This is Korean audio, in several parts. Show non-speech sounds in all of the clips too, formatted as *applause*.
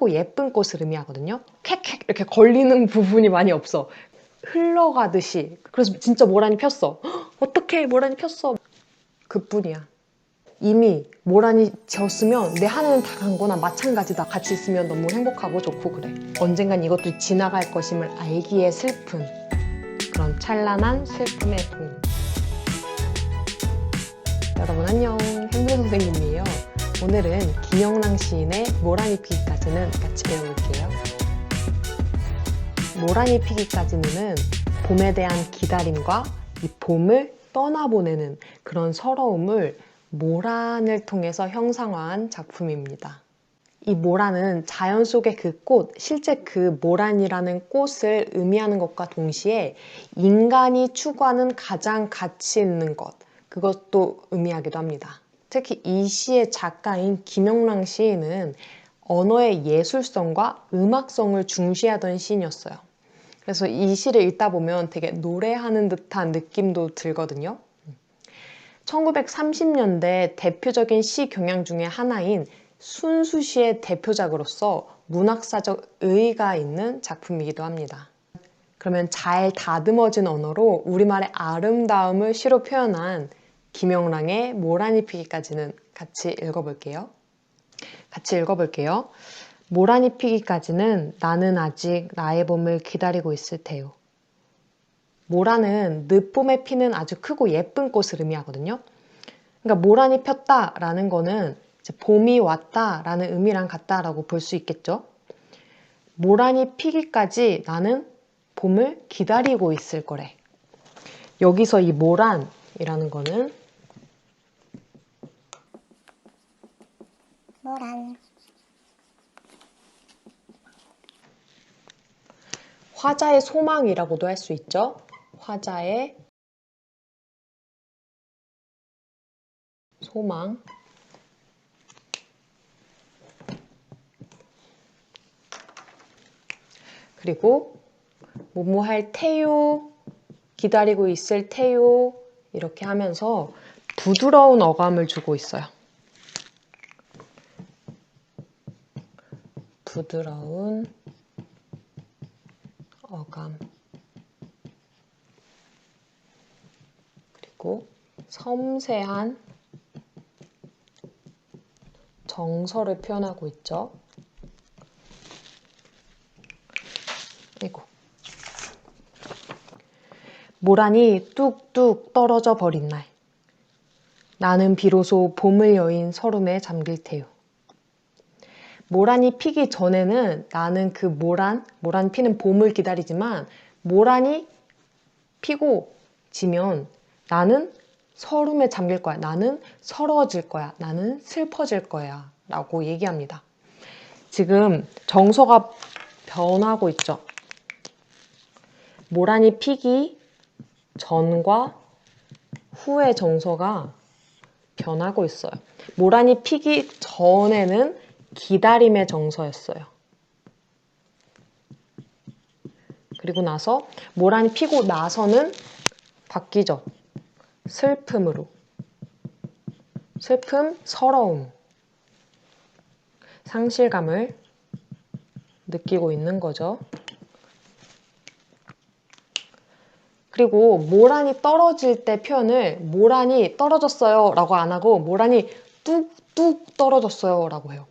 크고 예쁜 꽃을 의미하거든요. 쾌쾌 이렇게 걸리는 부분이 많이 없어. 흘러가듯이. 그래서 진짜 모란이 폈어. 헉, *gasps* 어떡해 모란이 폈어. 그뿐이야. 이미 모란이 지었으면 내 하늘은 다 간 거나 마찬가지다. 같이 있으면 너무 행복하고 좋고 그래. 언젠간 이것도 지나갈 것임을 알기에 슬픈 그런 찬란한 슬픔의 봄. 여러분 안녕. 행복 선생님이에요. 오늘은 김영랑 시인의 모란이 피기까지는 같이 배워볼게요. 모란이 피기까지는 봄에 대한 기다림과 이 봄을 떠나보내는 그런 서러움을 모란을 통해서 형상화한 작품입니다. 이 모란은 자연 속의 그 꽃, 실제 그 모란이라는 꽃을 의미하는 것과 동시에 인간이 추구하는 가장 가치 있는 것, 그것도 의미하기도 합니다. 특히 이 시의 작가인 김영랑 시인은 언어의 예술성과 음악성을 중시하던 시인이었어요. 그래서 이 시를 읽다 보면 되게 노래하는 듯한 느낌도 들거든요. 1930년대 대표적인 시 경향 중에 하나인 순수시의 대표작으로서 문학사적 의의가 있는 작품이기도 합니다. 그러면 잘 다듬어진 언어로 우리말의 아름다움을 시로 표현한 김영랑의 모란이 피기까지는 같이 읽어볼게요. 같이 읽어볼게요. 모란이 피기까지는 나는 아직 나의 봄을 기다리고 있을 테요. 모란은 늦봄에 피는 아주 크고 예쁜 꽃을 의미하거든요. 그러니까 모란이 폈다라는 거는 봄이 왔다라는 의미랑 같다라고 볼 수 있겠죠. 모란이 피기까지 나는 봄을 기다리고 있을 거래. 여기서 이 모란이라는 거는 모란 화자의 소망이라고도 할 수 있죠. 화자의 소망. 그리고 뭐뭐 할 테요, 기다리고 있을 테요 이렇게 하면서 부드러운 어감을 주고 있어요. 부드러운 어감 그리고 섬세한 정서를 표현하고 있죠. 아이고. 모란이 뚝뚝 떨어져 버린 날. 나는 비로소 봄을 여인 서름에 잠길 테요. 모란이 피기 전에는 나는 그 모란, 모란 피는 봄을 기다리지만 모란이 피고 지면 나는 서름에 잠길 거야. 나는 서러워질 거야. 나는 슬퍼질 거야. 라고 얘기합니다. 지금 정서가 변하고 있죠. 모란이 피기 전과 후의 정서가 변하고 있어요. 모란이 피기 전에는 기다림의 정서였어요. 그리고 나서 모란이 피고 나서는 바뀌죠. 슬픔으로. 슬픔, 서러움, 상실감을 느끼고 있는 거죠. 그리고 모란이 떨어질 때 표현을 모란이 떨어졌어요 라고 안 하고 모란이 뚝뚝 떨어졌어요 라고 해요.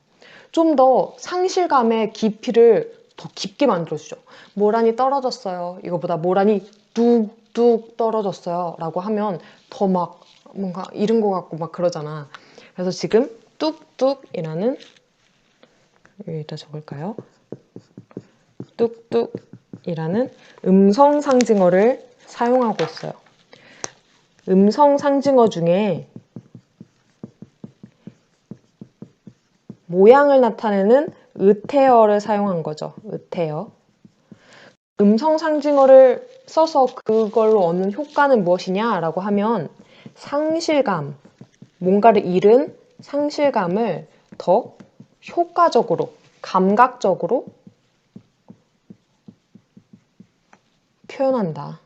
좀 더 상실감의 깊이를 더 깊게 만들어주죠. 모란이 떨어졌어요. 이거보다 모란이 뚝뚝 떨어졌어요. 라고 하면 더 막 뭔가 잃은 것 같고 막 그러잖아. 그래서 지금 뚝뚝이라는 여기다 적을까요? 뚝뚝이라는 음성 상징어를 사용하고 있어요. 음성 상징어 중에 모양을 나타내는 의태어를 사용한 거죠. 의태어. 음성 상징어를 써서 그걸로 얻는 효과는 무엇이냐라고 하면 상실감, 뭔가를 잃은 상실감을 더 효과적으로, 감각적으로 표현한다.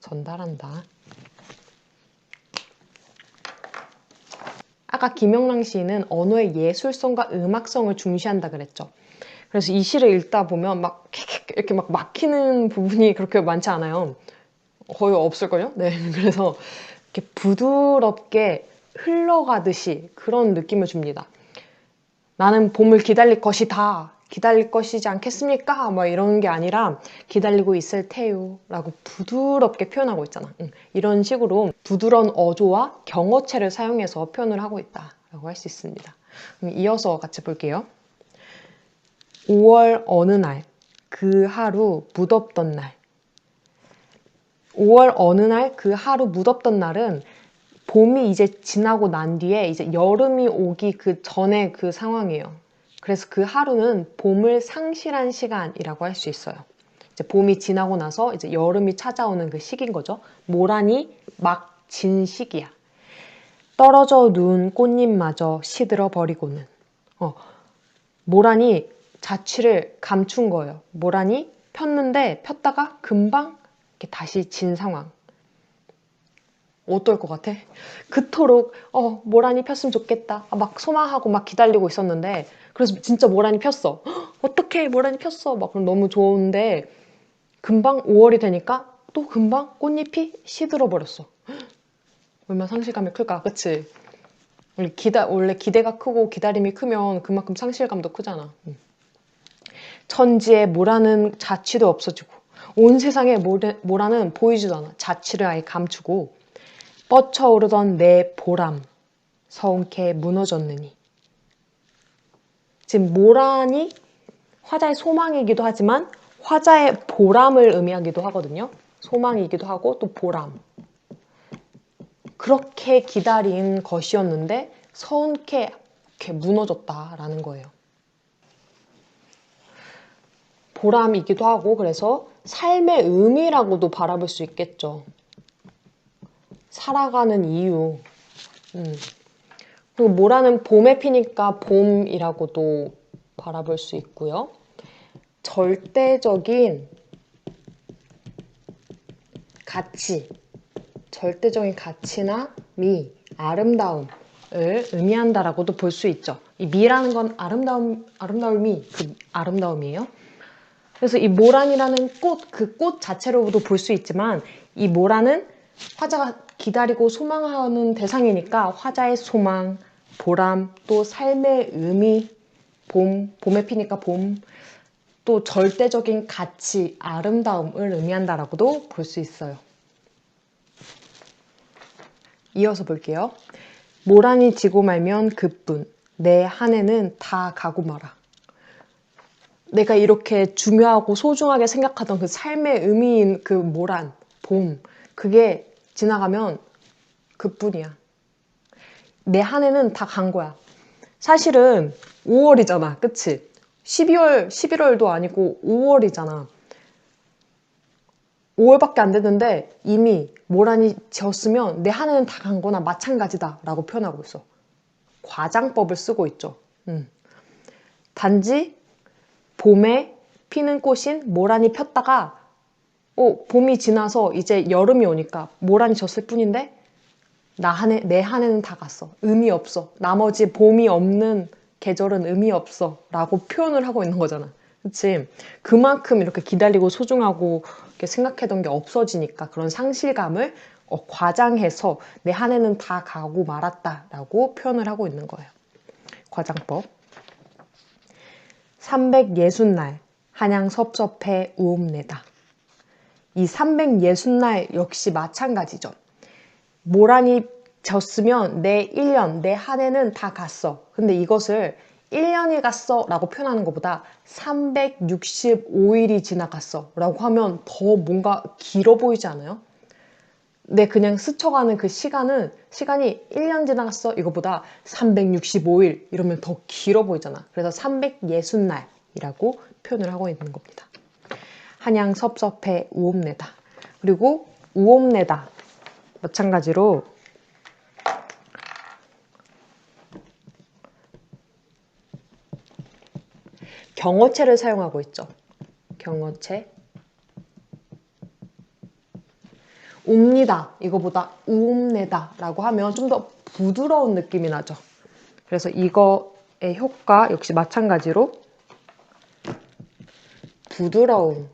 전달한다. 아까 김영랑 시인은 언어의 예술성과 음악성을 중시한다 그랬죠. 그래서 이 시를 읽다 보면 막 이렇게 막 막히는 부분이 그렇게 많지 않아요. 거의 없을걸요? 네. *laughs* 그래서 이렇게 부드럽게 흘러가듯이 그런 느낌을 줍니다. 나는 봄을 기다릴 것이다. 기다릴 것이지 않겠습니까? 뭐 이런 게 아니라 기다리고 있을 테요 라고 부드럽게 표현하고 있잖아. 응. 이런 식으로 부드러운 어조와 경어체를 사용해서 표현을 하고 있다 라고 할 수 있습니다. 이어서 같이 볼게요. 5월 어느 날, 그 하루 무덥던 날. 5월 어느 날, 그 하루 무덥던 날은 봄이 이제 지나고 난 뒤에 이제 여름이 오기 그 전에 그 상황이에요. 그래서 그 하루는 봄을 상실한 시간이라고 할 수 있어요. 이제 봄이 지나고 나서 이제 여름이 찾아오는 그 시기인 거죠. 모란이 막 진 시기야. 떨어져 누운 꽃잎마저 시들어 버리고는. 어, 모란이 자취를 감춘 거예요. 모란이 폈는데 폈다가 금방 다시 진 상황. 어떨 것 같아? 그토록 어 모란이 폈으면 좋겠다. 아, 막 소망하고 막 기다리고 있었는데 그래서 진짜 모란이 폈어. *gasps* 어떻게 모란이 폈어? 막 그럼 너무 좋은데 금방 5월이 되니까 또 금방 꽃잎이 시들어 버렸어. *gasps* 얼마나 상실감이 클까, 그치? 원래 기다 원래 기대가 크고 기다림이 크면 그만큼 상실감도 크잖아. 응. 천지에 모라는 자취도 없어지고 온 세상에 모래, 모라는 보이지도 않아. 자취를 아예 감추고 뻗쳐오르던 내 보람 서운케 무너졌느니 지금 모란이 화자의 소망이기도 하지만 화자의 보람을 의미하기도 하거든요. 소망이기도 하고 또 보람. 그렇게 기다린 것이었는데 서운케 이렇게 무너졌다라는 거예요. 보람이기도 하고 그래서 삶의 의미라고도 바라볼 수 있겠죠. 살아가는 이유. 음. 그리고 모라는 봄에 피니까 봄이라고도 바라볼 수 있고요. 절대적인 가치, 절대적인 가치나 미, 아름다움을 의미한다라고도 볼 수 있죠. 이 미라는 건 아름다움, 아름다움이 그 아름다움이에요. 그래서 이 모란이라는 꽃, 그 꽃 자체로도 볼 수 있지만 이 모란은 화자가 기다리고 소망하는 대상이니까 화자의 소망, 보람, 또 삶의 의미, 봄, 봄에 피니까 봄, 또 절대적인 가치, 아름다움을 의미한다라고도 볼 수 있어요. 이어서 볼게요. 모란이 지고 말면 그뿐, 내 한 해는 다 가고 말아. 내가 이렇게 중요하고 소중하게 생각하던 그 삶의 의미인 그 모란, 봄, 그게 지나가면 그뿐이야. 내 한 해는 다 간 거야. 사실은 5월이잖아. 그치? 12월, 11월도 아니고 5월이잖아. 5월밖에 안 됐는데 이미 모란이 지었으면 내 한 해는 다 간 거나 마찬가지다 라고 표현하고 있어. 과장법을 쓰고 있죠. 음. 단지 봄에 피는 꽃인 모란이 폈다가 어, 봄이 지나서 이제 여름이 오니까 모란이 졌을 뿐인데 나 한 해, 내 한 해는 다 갔어. 의미 없어. 나머지 봄이 없는 계절은 의미 없어. 라고 표현을 하고 있는 거잖아. 그치? 그만큼 이렇게 기다리고 소중하고 이렇게 생각했던 게 없어지니까 그런 상실감을 어, 과장해서 내 한 해는 다 가고 말았다라고 표현을 하고 있는 거예요. 과장법. 360날 한양 섭섭해 우옵내다. 이 360날 역시 마찬가지죠. 모란이 졌으면 내 1년, 내 한 해는 다 갔어. 근데 이것을 1년이 갔어 라고 표현하는 것보다 365일이 지나갔어 라고 하면 더 뭔가 길어 보이지 않아요? 내 그냥 스쳐가는 그 시간은 시간이 1년 지나갔어 이거보다 365일 이러면 더 길어 보이잖아. 그래서 360날이라고 표현을 하고 있는 겁니다. 한양 섭섭해 우옵내다. 그리고 우옵내다 마찬가지로 경어체를 사용하고 있죠. 경어체. 웁니다. 이거보다 우옵내다 라고 하면 좀 더 부드러운 느낌이 나죠. 그래서 이거의 효과 역시 마찬가지로 부드러운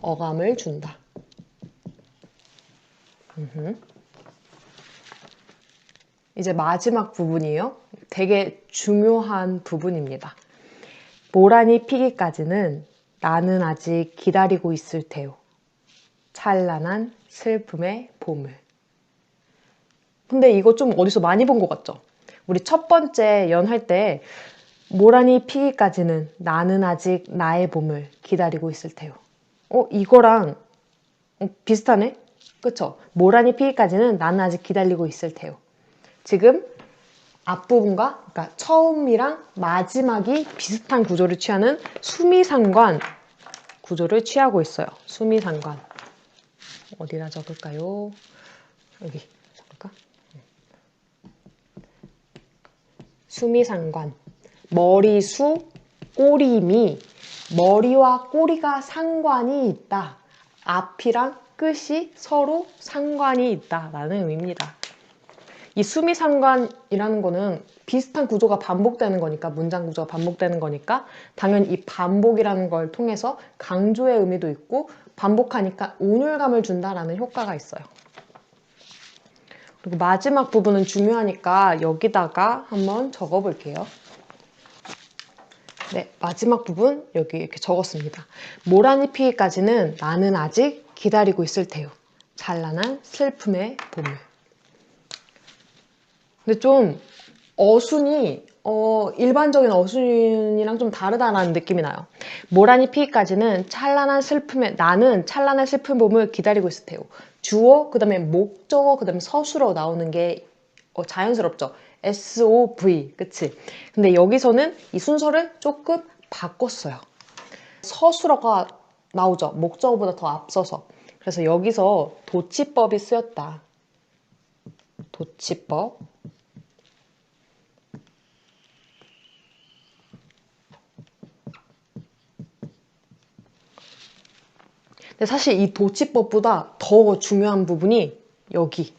어감을 준다. 이제 마지막 부분이에요. 되게 중요한 부분입니다. 모란이 피기까지는 나는 아직 기다리고 있을 테요. 찬란한 슬픔의 봄을. 근데 이거 좀 어디서 많이 본 것 같죠? 우리 첫 번째 연할 때 모란이 피기까지는 나는 아직 나의 봄을 기다리고 있을 테요. 어, 이거랑 어, 비슷하네? 그쵸? 모란이 피기까지는 나는 아직 기다리고 있을 테요. 지금 앞부분과 그러니까 처음이랑 마지막이 비슷한 구조를 취하는 수미상관 구조를 취하고 있어요. 수미상관. 어디다 적을까요? 여기 적을까? 수미상관. 머리수, 꼬리미. 머리와 꼬리가 상관이 있다. 앞이랑 끝이 서로 상관이 있다라는 의미입니다. 이 수미상관이라는 거는 비슷한 구조가 반복되는 거니까 문장 구조가 반복되는 거니까 당연히 이 반복이라는 걸 통해서 강조의 의미도 있고 반복하니까 운율감을 준다라는 효과가 있어요. 그리고 마지막 부분은 중요하니까 여기다가 한번 적어 볼게요. 네, 마지막 부분 여기 이렇게 적었습니다. 모란이 피기까지는 나는 아직 기다리고 있을 테요. 찬란한 슬픔의 봄을. 근데 좀 어순이 어, 일반적인 어순이랑 좀 다르다는 느낌이 나요. 모란이 피기까지는 찬란한 슬픔의 나는 찬란한 슬픈 봄을 기다리고 있을 테요. 주어, 그 다음에 목적어, 그 다음에 서술어 나오는 게 어, 자연스럽죠. SOV, 그치? 근데 여기서는 이 순서를 조금 바꿨어요. 서술어가 나오죠. 목적어보다 더 앞서서. 그래서 여기서 도치법이 쓰였다. 도치법. 근데 사실 이 도치법보다 더 중요한 부분이 여기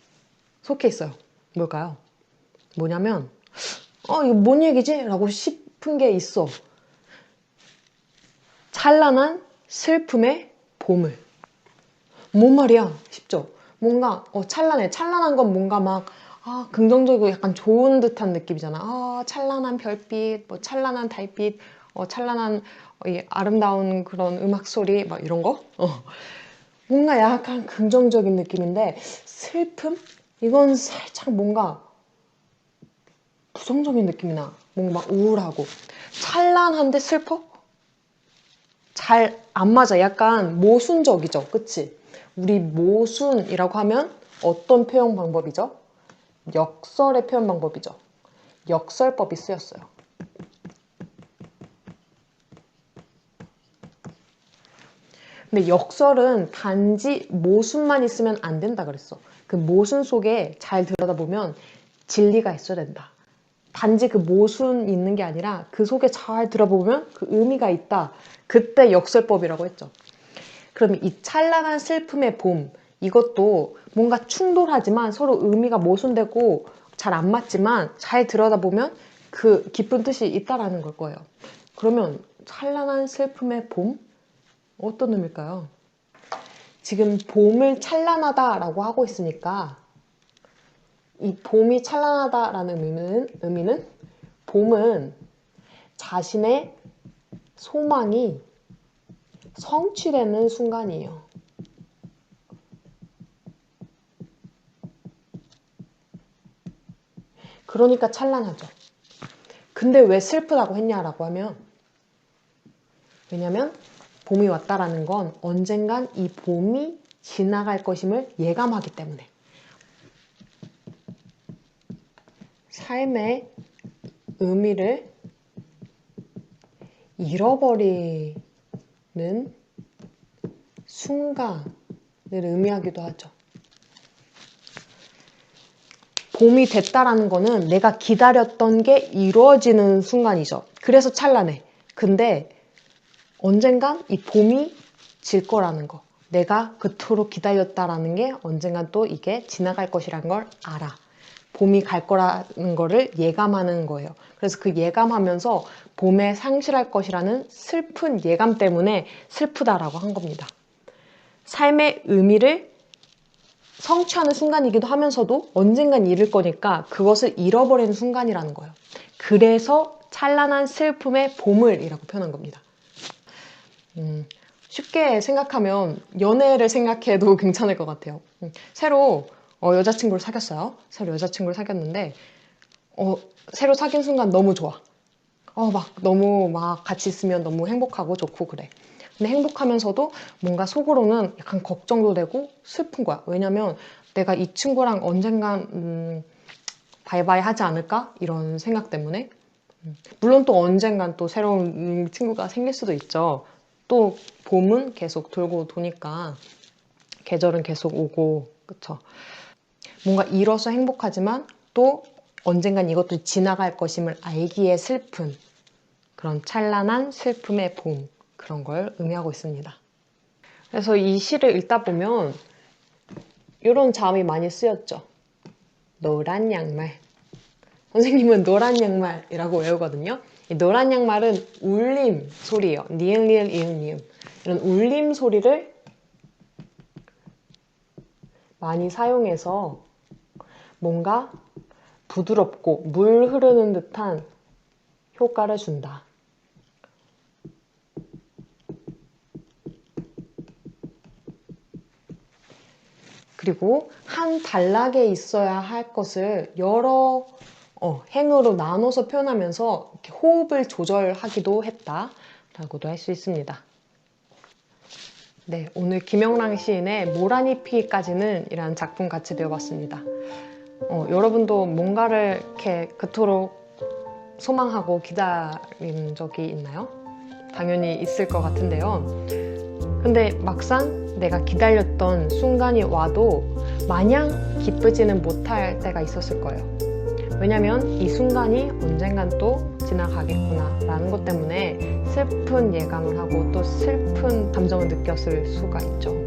속해 있어요. 뭘까요? 뭐냐면, 어, 이거 뭔 얘기지? 라고 싶은 게 있어. 찬란한 슬픔의 봄을. 뭔 말이야? 싶죠? 뭔가, 어, 찬란해. 찬란한 건 뭔가 막, 아, 긍정적이고 약간 좋은 듯한 느낌이잖아. 아, 찬란한 별빛, 뭐, 찬란한 달빛, 어, 찬란한 어, 이 아름다운 그런 음악 소리, 막 이런 거? 어. 뭔가 약간 긍정적인 느낌인데, 슬픔? 이건 살짝 뭔가 부정적인 느낌이 나. 뭔가 막 우울하고. 찬란한데 슬퍼? 잘 안 맞아. 약간 모순적이죠. 그치? 우리 모순이라고 하면 어떤 표현 방법이죠? 역설의 표현 방법이죠. 역설법이 쓰였어요. 근데 역설은 단지 모순만 있으면 안 된다 그랬어. 그 모순 속에 잘 들여다보면 진리가 있어야 된다. 단지 그 모순 있는 게 아니라 그 속에 잘 들어보면 그 의미가 있다. 그때 역설법이라고 했죠. 그러면 이 찬란한 슬픔의 봄 이것도 뭔가 충돌하지만 서로 의미가 모순되고 잘 안 맞지만 잘 들여다보면 그 깊은 뜻이 있다라는 걸 거예요. 그러면 찬란한 슬픔의 봄 어떤 의미일까요? 지금 봄을 찬란하다라고 하고 있으니까 이 봄이 찬란하다라는 의미는, 의미는 봄은 자신의 소망이 성취되는 순간이에요. 그러니까 찬란하죠. 근데 왜 슬프다고 했냐라고 하면 왜냐면 봄이 왔다라는 건 언젠간 이 봄이 지나갈 것임을 예감하기 때문에 삶의 의미를 잃어버리는 순간을 의미하기도 하죠. 봄이 됐다라는 거는 내가 기다렸던 게 이루어지는 순간이죠. 그래서 찬란해. 근데 언젠간 이 봄이 질 거라는 거. 내가 그토록 기다렸다라는 게 언젠간 또 이게 지나갈 것이라는 걸 알아. 봄이 갈 거라는 거를 예감하는 거예요. 그래서 그 예감하면서 봄에 상실할 것이라는 슬픈 예감 때문에 슬프다라고 한 겁니다. 삶의 의미를 성취하는 순간이기도 하면서도 언젠간 잃을 거니까 그것을 잃어버리는 순간이라는 거예요. 그래서 찬란한 슬픔의 봄을이라고 표현한 겁니다. 음, 쉽게 생각하면 연애를 생각해도 *laughs* 괜찮을 것 같아요. 음, 새로 어, 여자친구를 사귀었어요. 새로 여자친구를 사귀었는데 어, 새로 사귄 순간 너무 좋아. 어, 막 너무 막 같이 있으면 너무 행복하고 좋고 그래. 근데 행복하면서도 뭔가 속으로는 약간 걱정도 되고 슬픈 거야. 왜냐면 내가 이 친구랑 언젠간 음, 바이바이 하지 않을까? 이런 생각 때문에. 음, 물론 또 언젠간 또 새로운 음, 친구가 생길 수도 있죠. 또 봄은 계속 돌고 도니까 계절은 계속 오고 그쵸 뭔가 잃어서 행복하지만 또 언젠간 이것도 지나갈 것임을 알기에 슬픈 그런 찬란한 슬픔의 봄 그런 걸 의미하고 있습니다. 그래서 이 시를 읽다 보면 이런 자음이 많이 쓰였죠. 노란 양말. 선생님은 노란 양말이라고 외우거든요. 이 노란 양말은 울림 소리예요. 니은, 리을, 이응, 니음. 이런 울림 소리를 많이 사용해서 뭔가 부드럽고 물 흐르는 듯한 효과를 준다. 그리고 한 단락에 있어야 할 것을 여러 어, 행으로 나눠서 표현하면서 호흡을 조절하기도 했다라고도 할 수 있습니다. 네, 오늘 김영랑 시인의 모란이 피기까지는 이라는 작품 같이 배워봤습니다. 어, 여러분도 뭔가를 이렇게 그토록 소망하고 기다린 적이 있나요? 당연히 있을 것 같은데요. 근데 막상 내가 기다렸던 순간이 와도 마냥 기쁘지는 못할 때가 있었을 거예요. 왜냐면 이 순간이 언젠간 또 지나가겠구나 라는 것 때문에 슬픈 예감을 하고 또 슬픈 감정을 느꼈을 수가 있죠.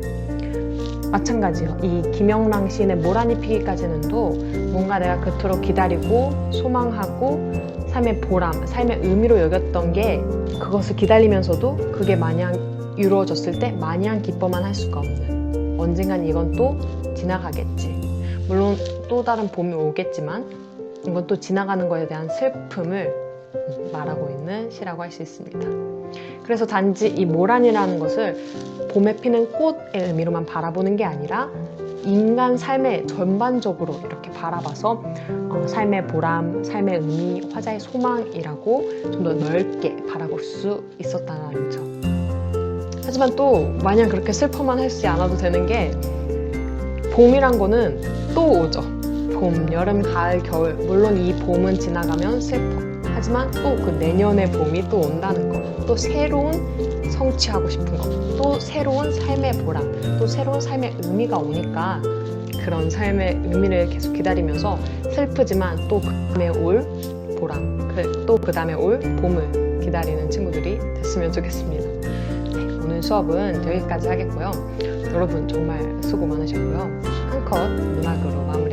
마찬가지요. 이 김영랑 시인의 모란이 피기까지는도 뭔가 내가 그토록 기다리고 소망하고 삶의 보람, 삶의 의미로 여겼던 게 그것을 기다리면서도 그게 마냥 이루어졌을 때 마냥 기뻐만 할 수가 없는 언젠간 이건 또 지나가겠지. 물론 또 다른 봄이 오겠지만 이건 또 지나가는 거에 대한 슬픔을 말하고 있는 시라고 할 수 있습니다. 그래서 단지 이 모란이라는 것을 봄에 피는 꽃의 의미로만 바라보는 게 아니라 인간 삶의 전반적으로 이렇게 바라봐서 어, 삶의 보람, 삶의 의미, 화자의 소망이라고 좀 더 넓게 바라볼 수 있었다는 점. 하지만 또 마냥 그렇게 슬퍼만 하지 않아도 되는 게 봄이란 거는 또 오죠. 봄, 여름, 가을, 겨울. 물론 이 봄은 지나가면 슬퍼. 하지만 또 그 내년의 봄이 또 온다는 거. 또 새로운 성취하고 싶은 거. 또 새로운 삶의 보람. 또 새로운 삶의 의미가 오니까 그런 삶의 의미를 계속 기다리면서 슬프지만 또 그 다음에 올 보람. 또 그 다음에 올 봄을 기다리는 친구들이 됐으면 좋겠습니다. 네, 오늘 수업은 여기까지 하겠고요. 여러분 정말 수고 많으셨고요. 한컷 음악으로 마무리